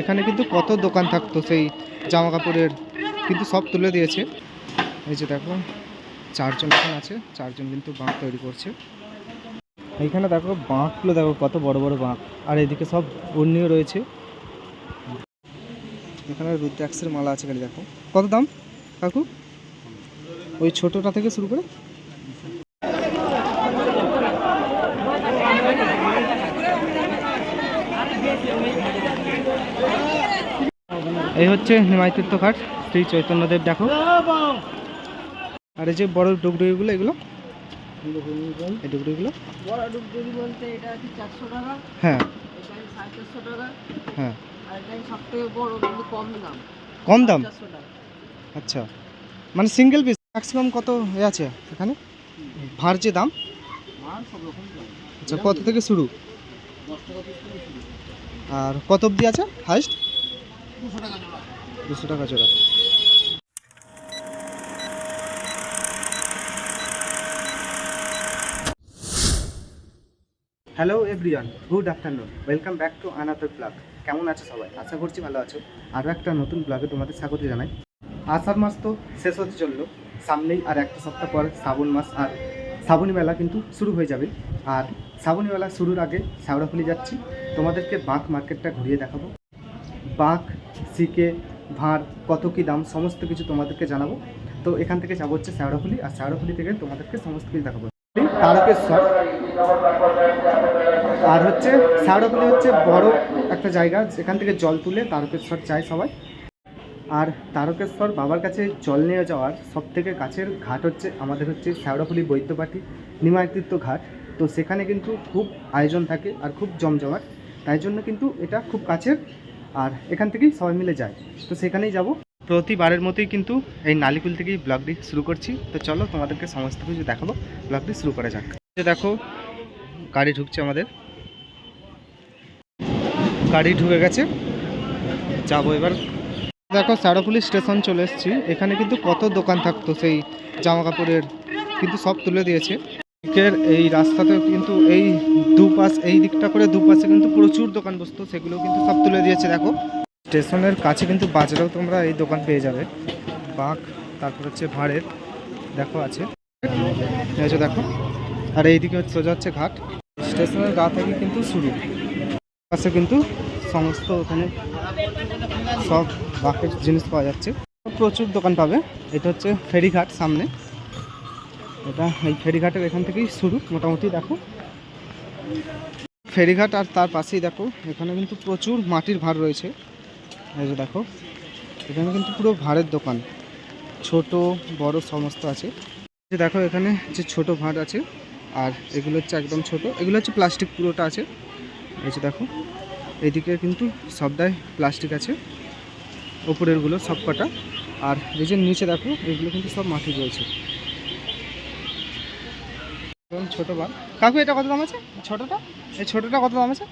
এখানে কিন্তু কত দোকান থাকতো সেই জামা কাপড়ের কিন্তু সব তুলে দিয়েছে। এই যে দেখো, চারজন এখানে আছে, চারজন কিন্তু বাঁক তৈরি করছে। এইখানে দেখো বাঁকগুলো, দেখো কত বড় বড় বাঁক। আর এদিকে সব অন্যও রয়েছে। এখানে রুদ্রাক্ষের মালা আছে খালি দেখো। কত দাম কাকু? ওই ছোটোটা থেকে শুরু করে? এই হচ্ছে নিমাইতীর্থ ঘাট শ্রী চৈতন্যদেব দেখো। আর এই যে বড় ডুগডুগিগুলো এগুলো? এই ডুগডুগিগুলো? বড় ডুগডুগি বলতে এটা হচ্ছে চারশো টাকা? হ্যাঁ। টাকা। হ্যাঁ। আর এটা বড় কিন্তু কম দাম। কম দাম? আচ্ছা। মানে সিঙ্গেল পিস ম্যাক্সিমাম কত এ আছে এখানে? ভার যে দাম? আচ্ছা কত থেকে শুরু? আর কত অবধি আছে হাইস্ট দুশো টাকা জোড়া। Hello everyone good afternoon welcome back to another blog কেমন আছো সবাই? আশা করছি ভালো আছো। আরও একটা নতুন ব্লগে তোমাদের স্বাগত জানাই। আষাঢ় মাস তো শেষ হতে চলল। সামনেই আর একটা সপ্তাহ পর শ্রাবণ মাস আর শ্রাবণী মেলা কিন্তু শুরু হয়ে যাবে। আর শ্রাবণী মেলা শুরুর আগে শ্যাওড়াফুলি যাচ্ছি। তোমাদেরকে বাঁক মার্কেটটা ঘুরিয়ে দেখাবো। বাঁক সিকে, ভাঁড় কত কী দাম, সমস্ত কিছু তোমাদেরকে জানাব। তো এখান থেকে যাব হচ্ছে শ্যাওড়াফুলি, আর শ্যাওড়াফুলি থেকে তোমাদেরকে সমস্ত কিছু দেখাবো। তারকেশ্বর, আর হচ্ছে শ্যাওড়াফুলি হচ্ছে বড় একটা জায়গা, যেখান থেকে জল তুলে তারকেশ্বর যায় সবাই। আর তারকেশ্বর বাবার কাছে জল নিয়ে যাওয়ার সব থেকে কাছের ঘাট হচ্ছে, আমাদের হচ্ছে শ্যাওড়াফুলি বৈদ্যবাটি নিমায়তীর্থ ঘাট। তো সেখানে কিন্তু খুব আয়োজন থাকে আর খুব জমজমাট। তাই জন্য কিন্তু এটা খুব কাছের। আর এখান থেকেই সবাই মিলে যায়। তো সেখানেই যাব। প্রতিবারের মতোই কিন্তু এই নালিকুল থেকেই ব্লগটি শুরু করছি। তো চলো তোমাদেরকে সমস্ত কিছু দেখাবো। ব্লগটি শুরু করা যাক। দেখো, গাড়ি ঢুকছে আমাদের। গাড়ি ঢুকে গেছে। যাব এবার। দেখো স্যারোপুলি স্টেশন চলে এসেছি। এখানে কিন্তু কত দোকান থাকতো সেই জামা কাপড়ের কিন্তু সব তুলে দিয়েছে। দিকের এই রাস্তাতে কিন্তু এই দুপাশ, এই দিকটা করে দুপাশে কিন্তু প্রচুর দোকান বসতো সেগুলো কিন্তু সব তুলে দিয়েছে, দেখো। স্টেশনের কাছে কিন্তু বাজারেও তোমরা এই দোকান পেয়ে যাবে। বাঁক তারপর হচ্ছে ভাঁড়ের, দেখো আছে। দেখো, আর এইদিকে সোজা হচ্ছে ঘাট। স্টেশনের গা থেকে কিন্তু শুরু পাশে কিন্তু সমস্ত ওখানে সব বাকের জিনিস পাওয়া যাচ্ছে। প্রচুর দোকান পাবে। এটা হচ্ছে ফেরিঘাট সামনে। এটা এই ফেরিঘাটের এখান থেকেই শুরু, মোটামুটি দেখো। ফেরিঘাট আর তার পাশেই দেখো, এখানে কিন্তু প্রচুর মাটির ভাড় রয়েছে। এই যে দেখো, এখানে কিন্তু পুরো ভাড়ের দোকান, ছোট, বড় সমস্ত আছে। যে দেখো, এখানে যে ছোট ভাঁড় আছে, আর এগুলো হচ্ছে একদম ছোট, এগুলো হচ্ছে প্লাস্টিক পুরোটা আছে। এই যে দেখো এইদিকে কিন্তু সবটাই প্লাস্টিক আছে, ওপরেরগুলো সব কটা আর এই যে নিচে দেখো, এগুলো কিন্তু সব মাটি রয়েছে। ছোটো বার কাকু এটা কত দাম আছে? ছোটোটা? এই ছোটোটা কত দাম আছে?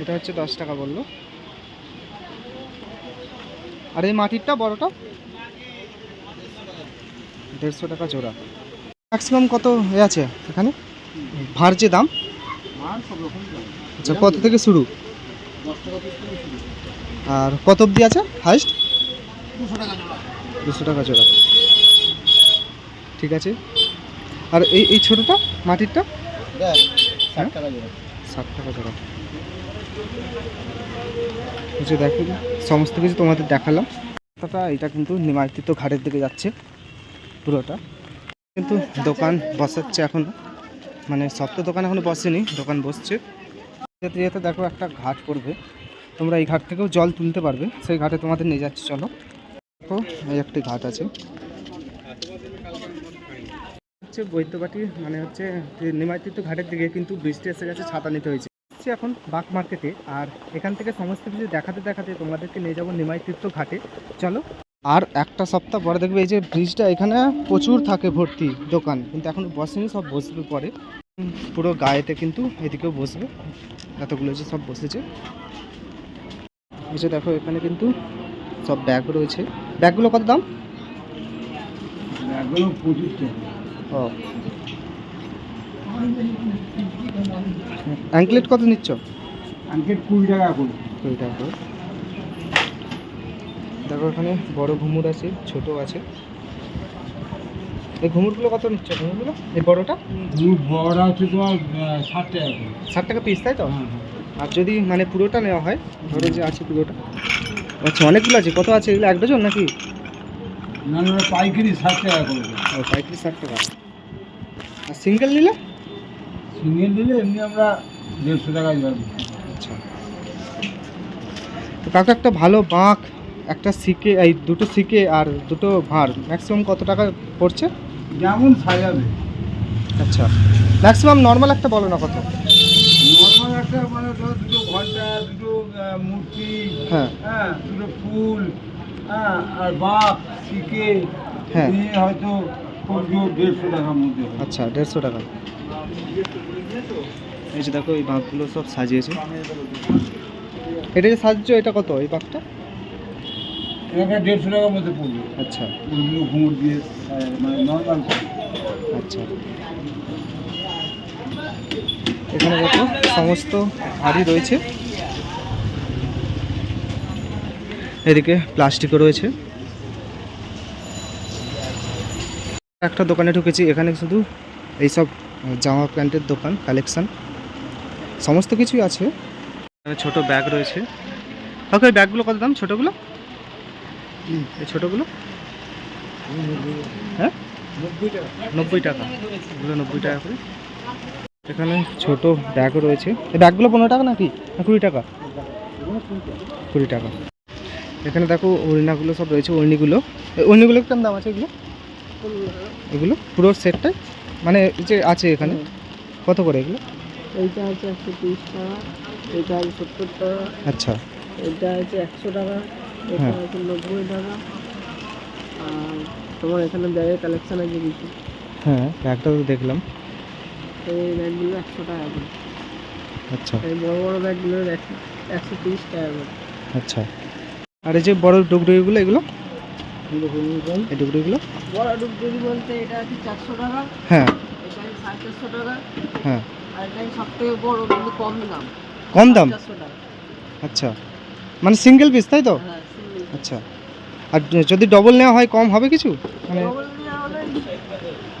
এটা হচ্ছে দশ টাকা বলল। আর এই মাটিরটা বড়টা? দেড়শো টাকা জোড়া। ম্যাক্সিমাম কত এ আছে এখানে? ভাঁড় যে দাম? আচ্ছা কত থেকে শুরু? আর কত অবধি আছে? হাইস্ট দুশো টাকা জোড়া দুশো টাকা জোড়া। ঠিক আছে? আর এই এই ছোটোটা মাটিরটা? হ্যাঁ? ষাট টাকা জোড়া। ষাট টাকা জোড়া। এই যে দেখো সমস্ত কিছু তোমাদের দেখালাম। রাস্তাটা এটা কিন্তু নিমাইতিত ঘাটের দিকে যাচ্ছে পুরোটা। কিন্তু দোকান বসাচ্ছে এখন। মানে সব তো দোকান এখনও বসেনি দোকান বসছে। যেতে যেতে দেখো একটা ঘাট পড়বে। তোমরা এই ঘাট থেকেও জল তুলতে পারবে। সেই ঘাটে তোমাদের নিয়ে যাচ্ছে চলো। দেখো এই একটি ঘাট আছে। হচ্ছে বৈদ্যবাটি মানে হচ্ছে নিমাইতীর্থ ঘাটের দিকে কিন্তু বৃষ্টি এসে গেছে, ছাতা নিতে হয়েছে। এখন বাক মার্কেটে, আর এখান থেকে সমস্ত কিছু দেখাতে দেখাতে তোমাদেরকে নিয়ে যাব নিমাইতীর্থ ঘাটে। চলো। আর একটা সপ্তাহ পরে দেখবে এই যে ব্রিজটা এখানে প্রচুর থাকে ভর্তি দোকান, কিন্তু এখন বসেনি, সব বসবে পরে। পুরো গায়েতে কিন্তু এদিকেও বসবে, এতগুলো যে সব বসেছে। যে দেখো, এখানে কিন্তু সব ব্যাগ রয়েছে। ব্যাগগুলো কত দাম? একদম পঁচিশ টাকা। অ্যাঙ্কলেট কত নিচ্ছ? আনকেট কুড়ি টাকা করে। কুড়ি টাকা করে। দেখো এখানে বড় ঘুমুর আছে ছোট আছে। এই ঘুমুরগুলো কত নিচ্ছ ঘুমুরগুলো? এই বড়টা? বড়টা হচ্ছে তোমার ষাট টাকা করে। ষাট টাকা পিস তাই তো? হ্যাঁ হ্যাঁ। আর যদি মানে পুরোটা নেওয়া হয় ধরো যে আছে পুরোটা। আচ্ছা অনেকগুলো আছে কত আছে? এগুলো এক ডজন নাকি? না না পাইকারি ষাট টাকা করে। পঁয়ত্রিশ ষাট টাকা। আর সিঙ্গেল নিলে? সিঙ্গেল নিলে এমনি আমরা দেড়শো টাকা আচ্ছা। তো কাকু একটা ভালো বাঁক একটা সিকে এই দুটো সিকে আর দুটো ভাঁড় ম্যাক্সিমাম কত টাকা পড়ছে? যেমন সাজাবে। আচ্ছা। ম্যাক্সিমাম নর্মাল একটা বলো না কত? নর্মাল একটা মানে ধরো দুটো ঘণ্টা দুটো মূর্তি হ্যাঁ। হ্যাঁ দুটো ফুল হ্যাঁ আর বাপ শিকে হ্যাঁ। হয়তো আচ্ছা দেড়শো টাকা। এই যে দেখো এই বাঁকগুলো সব সাজিয়েছে। এটা যে সাজছো এটা কত? এই বাঁকটা এটা দেড়শো টাকার মধ্যে পড়বে। আচ্ছা। ঘুমুর দিয়ে মানে নর্মাল আচ্ছা। এখানে দেখো সমস্ত হাড়ি রয়েছে। এদিকে প্লাস্টিকও রয়েছে। একটা দোকানে ঢুকেছি, এখানে শুধু এইসব জামা প্যান্টের দোকান কালেকশান সমস্ত কিছুই আছে। ছোট ব্যাগ রয়েছে। ওকে ওই ব্যাগগুলো কত দাম? ছোটোগুলো? এই ছোটোগুলো? হ্যাঁ? নব্বই টাকা। এগুলো নব্বই টাকা করে। এখানে ছোট ব্যাগও রয়েছে। এই ব্যাগগুলো পনেরো টাকা নাকি? না, কুড়ি টাকা। কুড়ি টাকা। এখানে দেখো ওড়নাগুলো সব রয়েছে, ওড়নিগুলো। ওড়নিগুলো কেমন দাম আছে এগুলো? এগুলো? পুরো সেটটাই মানে যে আছে এখানে? কত করে এগুলো? এইটা আছে একশো তিরিশ টাকা এটা আছে সত্তর টাকা আচ্ছা। এটা আছে একশো টাকা এটা হ্যাঁ। আছে নব্বই টাকা। আর তোমার এখানে ব্যাগের কালেকশন আছে কিছু? হ্যাঁ ব্যাগটা তো দেখলাম। এই ব্যাগগুলো একশো টাকা করে। আচ্ছা। এই বড় বড় ব্যাগগুলো একশো একশো তিরিশ টাকা করে। আচ্ছা। আর এই যে বড় ডুগডুগিগুলো এগুলো? এই ডুগডুগিগুলো বড় ডুবডুবি বলতে এটা আছে চারশো টাকা? হ্যাঁ। এটা সাড়ে চারশো টাকা? হ্যাঁ। আর এটা সব থেকে বড় কিন্তু কম দাম। কম দাম? আচ্ছা। মানে সিঙ্গেল পিস তাই তো? হ্যাঁ আচ্ছা। আর যদি ডবল নেওয়া হয় কম হবে কিছু? মানে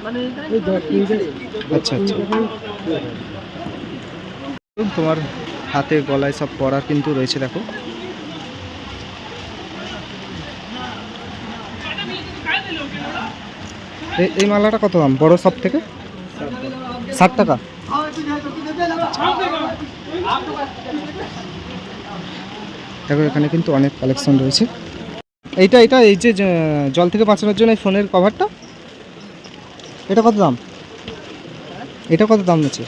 মানে। আচ্ছা আচ্ছা। তোমার হাতে গলায় সব পরার কিন্তু রয়েছে দেখো। এই- মালাটা কত দাম? বড় সব থেকে? ষাট টাকা। দেখো, এখানে কিন্তু অনেক কালেকশন রয়েছে। এইটা এটা এই যে জল থেকে বাঁচানোর জন্য এই ফোনের কভারটা এটা কত দাম? এটা কত দাম নিচ্ছে?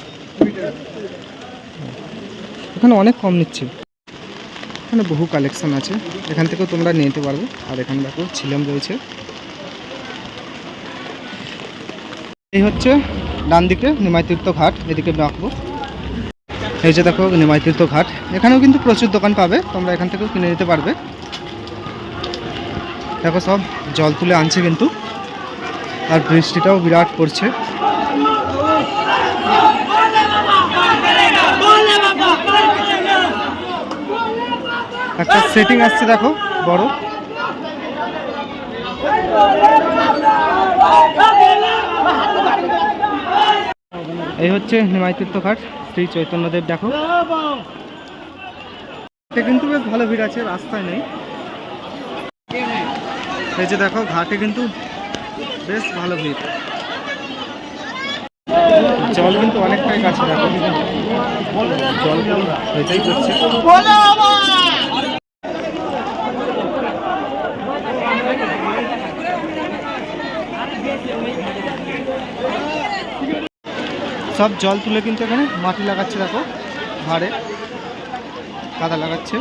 এখানে অনেক কম নিচ্ছে। এখানে বহু কালেকশন আছে। এখান থেকেও তোমরা নিতে পারবে। আর এখানে দেখো, ছিলাম রয়েছে। এই হচ্ছে ডান দিকে নিমাইতীর্থ ঘাট, এদিকে রাখব এই যে দেখো নিমাইতীর্থ ঘাট, এখানেও কিন্তু প্রচুর দোকান পাবে, তোমরা এখান থেকেও কিনে নিতে পারবে। দেখো সব জল তুলে আনছে কিন্তু, আর বৃষ্টিটাও বিরাট পড়ছে। একটা সেটিং আসছে দেখো, বড়। এই হচ্ছে নিমাইতীর্থ ঘাট শ্রী চৈতন্যদেব দেখো। কিন্তু বেশ ভালো ভিড় আছে রাস্তায় নেই। এই যে দেখো ঘাটে কিন্তু বেশ ভালো ভিড়। জল কিন্তু অনেকটাই কাছে দেখো। জল এটাই করছে। সব জল তুলে কিন্তু এখানে মাটি লাগাচ্ছে, দেখো, ভাড়ে কাদা লাগাচ্ছে।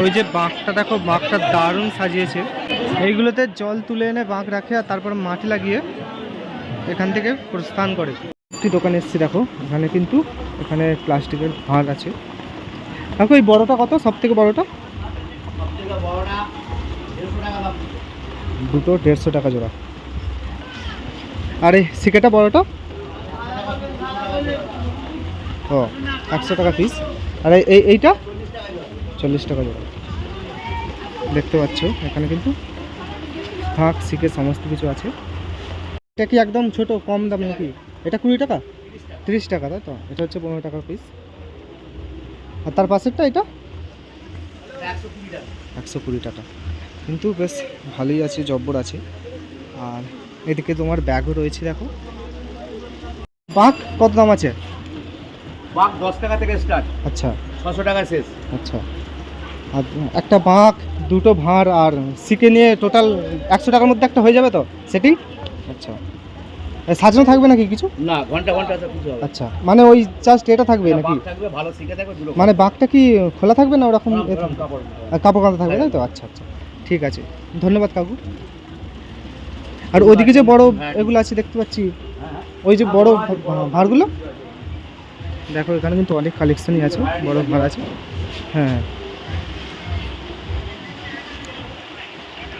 ওই যে বাঁকটা, দেখো, বাঁকটা দারুণ সাজিয়েছে। এইগুলোতে জল তুলে এনে বাঁক রাখে আর তারপর মাটি লাগিয়ে এখান থেকে প্রস্থান করে। একটি দোকানে এসেছি, দেখো। এখানে কিন্তু এখানে প্লাস্টিকের ভাঁড় আছে। কাকু এই বড়টা কত? সব থেকে বড়টা? দুটো দেড়শো টাকা জোড়া। আর, সিকেটা বড়টা? ও, একশো টাকা পিস আর এই- এই, এইটা? চল্লিশ টাকা জোড়া। দেখতে পাচ্ছ, এখানে কিন্তু থাক, সিকে, সমস্ত কিছু আছে। এটা কি একদম ছোট কম দাম নাকি এটা কুড়ি টাকা? তিরিশ টাকা তাই তো? এটা হচ্ছে পনেরো টাকা পিস আর তার পাশেরটা এটা? একশো কুড়ি টাকা। কিন্তু বেশ ভালোই আছে জব্বর আছে। আর এদিকে তোমার ব্যাগও রয়েছে দেখো। পাক কত দাম আছে? বাঘ দশ টাকা থেকে স্টার্ট আচ্ছা। ছশো টাকা শেষ। আচ্ছা। আর একটা বাঁক দুটো ভাঁড় আর সিকে নিয়ে টোটাল একশো টাকার মধ্যে একটা হয়ে যাবে তো? সেটিং আচ্ছা। সাজানো থাকবে নাকি কিছু? না ঘণ্টা ঘণ্টা কিছু হবে। আচ্ছা মানে ওই জাস্ট এটা থাকবে নাকি? থাকবে ভালো শিখে থাকবে মানে বাঘটা কি খোলা থাকবে না ওরকম? কাপড় কাঁথা থাকবে তাই তো? আচ্ছা আচ্ছা ঠিক আছে। ধন্যবাদ কাকু। আর ওইদিকে যে বড় এগুলো আছে দেখতে পাচ্ছি হ্যাঁ, ওই যে বড় ভাঁড়গুলো। দেখো এখানে কিন্তু অনেক কালেকশনই আছে বড় ভাঁড় আছে। হ্যাঁ।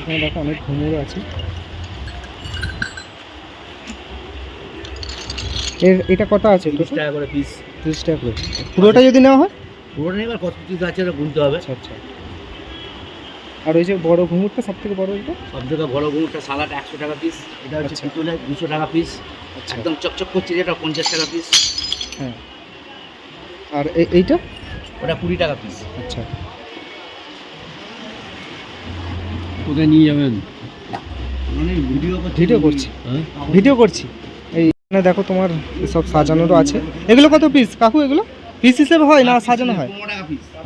হ্যাঁ দেখো অনেক ঘুমেরও আছে। এর এটা কত আছে তিরিশ টাকা করে পিস তিরিশ টাকা করে। পুরোটা যদি নেওয়া হয়? পুরোটা এবার কত পিস আছে ওটা গুনতে হবে। আচ্ছা আচ্ছা। আর ওই যে বড় ঘুঙুরটা সব থেকে বড় এটা সব থেকে বড় গুঁড়োটা সালাড একশো টাকা পিস এটা হচ্ছে আচ্ছা। পিতলে দুশো টাকা পিস আচ্ছা। একদম চকচক করছে যেটা পঞ্চাশ টাকা পিস হ্যাঁ। আর এই- এইটা? ওটা কুড়ি টাকা পিস আচ্ছা। কোথায় নিয়ে যাবেন? মানে ভিডিও ভিডিও করছি। ভিডিও করছি। এই এখানে দেখো তোমার সব সাজানোরও আছে। এগুলো কত পিস কাকু এগুলো? পিস হিসেবে হয় না সাজানো হয়?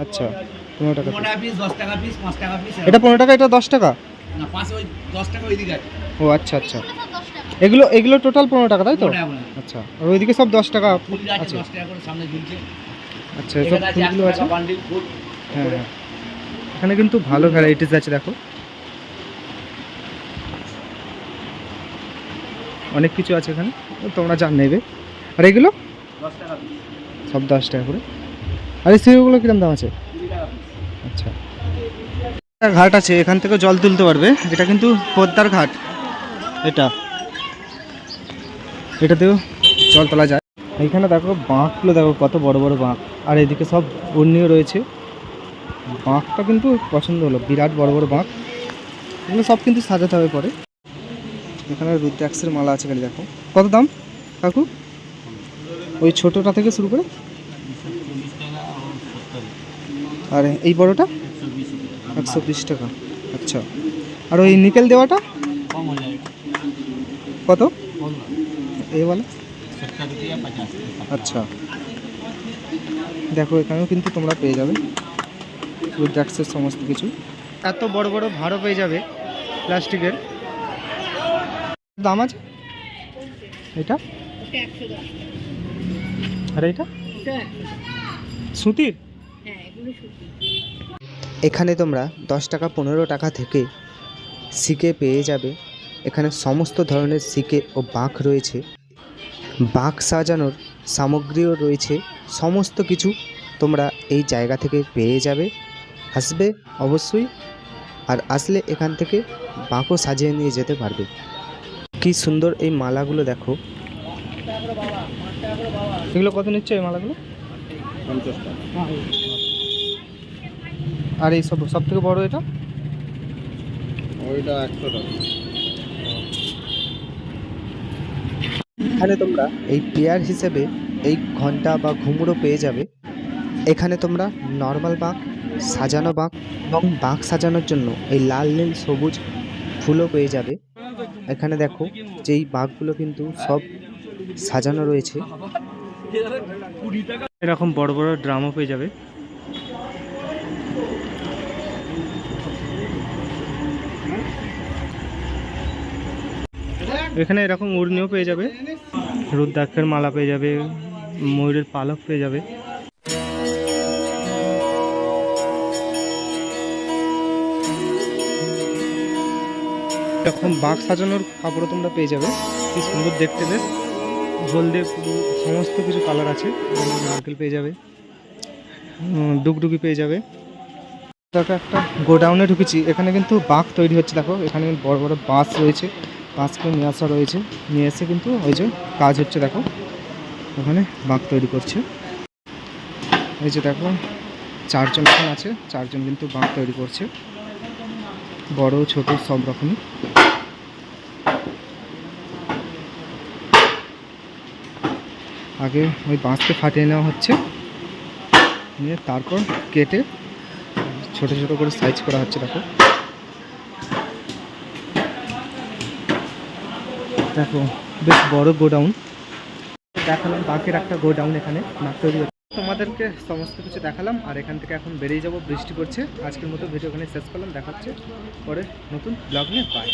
আচ্ছা পনেরো টাকা এটা পনেরো টাকা এটা দশ টাকা? ও আচ্ছা আচ্ছা। এগুলো এগুলো টোটাল পনেরো টাকা তাই তো। আচ্ছা আর ওইদিকে সব দশ টাকা আছে আচ্ছা আছে ফুলগুলো হ্যাঁ হ্যাঁ। এখানে কিন্তু ভালো ভ্যারাইটিস আছে দেখো। অনেক কিছু আছে এখানে, তোমরা যা নেবে। আর এগুলো? সব দশ টাকা করে। আর এই সিঁড়িগুলো কিরম দাম আছে? আচ্ছা। ঘাট আছে, এখান থেকে জল তুলতে পারবে। এটা কিন্তু পদ্মার ঘাট। এটা। এটাতেও জল তোলা যায়। এইখানে দেখো বাঁকগুলো, দেখো কত বড় বড় বাঁক। আর এদিকে সব অন্যও রয়েছে। বাঁকটা কিন্তু পছন্দ হলো, বিরাট বড় বড় বাঁক। এগুলো সব কিন্তু সাজাতে হবে পরে। এখানে রুদ্রাক্ষের মালা আছে খালি দেখো। কত দাম, কাকু? ওই ছোটোটা থেকে শুরু করে? আর এই বড়টা? একশো বিশ টাকা। আচ্ছা। আর ওই নিকেল দেওয়াটা? কত? এই বলে? আচ্ছা। দেখো, এখানেও কিন্তু তোমরা পেয়ে যাবে রুদ্রাক্ষের সমস্ত কিছু। এত বড় বড় ভাড়ও পেয়ে যাবে প্লাস্টিকের। দাম আছে? এটা? আর এটা? সুতির? এখানে তোমরা দশ টাকা পনেরো টাকা থেকে সিকে পেয়ে যাবে। এখানে সমস্ত ধরনের সিকে ও বাঁক রয়েছে। বাঁক সাজানোর সামগ্রীও রয়েছে। সমস্ত কিছু তোমরা এই জায়গা থেকে পেয়ে যাবে। আসবে অবশ্যই। আর আসলে এখান থেকে বাঁকও সাজিয়ে নিয়ে যেতে পারবে। কি সুন্দর এই মালাগুলো দেখো। এগুলো কত নিচ্ছে এই মালাগুলো? পঞ্চাশ টাকা আর এই সব সব থেকে বড় এটা? ওইটা একশো টাকা। এখানে তোমরা এই পেয়ার হিসেবে এই ঘণ্টা বা ঘুমুরও পেয়ে যাবে। এখানে তোমরা নর্মাল বাঁক সাজানো বাঁক এবং বাঁক সাজানোর জন্য এই লাল নীল সবুজ ফুলও পেয়ে যাবে। এখানে দেখো যে এই বাঁকগুলো কিন্তু সব সাজানো রয়েছে। এরকম বড় বড় ড্রামও পেয়ে যাবে। এখানে এরকম উড়নিও পেয়ে যাবে, রুদ্রাক্ষের মালা পেয়ে যাবে, ময়ূরের পালক পেয়ে যাবে। এরকম বাঘ সাজানোর কাপড়ও তোমরা পেয়ে যাবে। কি সুন্দর দেখতে বেশ। হলদে পুরো সমস্ত কিছু কালার আছে। নারকেল পেয়ে যাবে। ডুগডুগি পেয়ে যাবে। দেখো একটা গোডাউনে ঢুকেছি। এখানে কিন্তু বাঁক তৈরি হচ্ছে, দেখো। এখানে বড় বড় বাঁশ রয়েছে। বাঁশকে নিয়ে আসা রয়েছে। নিয়ে এসে কিন্তু ওই যে কাজ হচ্ছে, দেখো। ওখানে বাঁক তৈরি করছে। এই যে দেখো, চারজন এখন আছে। চারজন কিন্তু বাঁক তৈরি করছে। বড় ছোট সব রকমই। আগে ওই বাঁশকে ফাটিয়ে নেওয়া হচ্ছে। নিয়ে তারপর কেটে ছোট ছোট করে সাইজ করা হচ্ছে, দেখো। দেখো, বেশ বড় গোডাউন। দেখালাম বাকির একটা গোডাউন এখানে নাক তৈরি। তোমাদেরকে সমস্ত কিছু দেখালাম, আর এখান থেকে এখন বেরিয়ে যাব, বৃষ্টি পড়ছে। আজকের মতো ভিডিও ওখানে শেষ করলাম দেখাচ্ছে পরে নতুন ব্লগ নিয়ে। বাই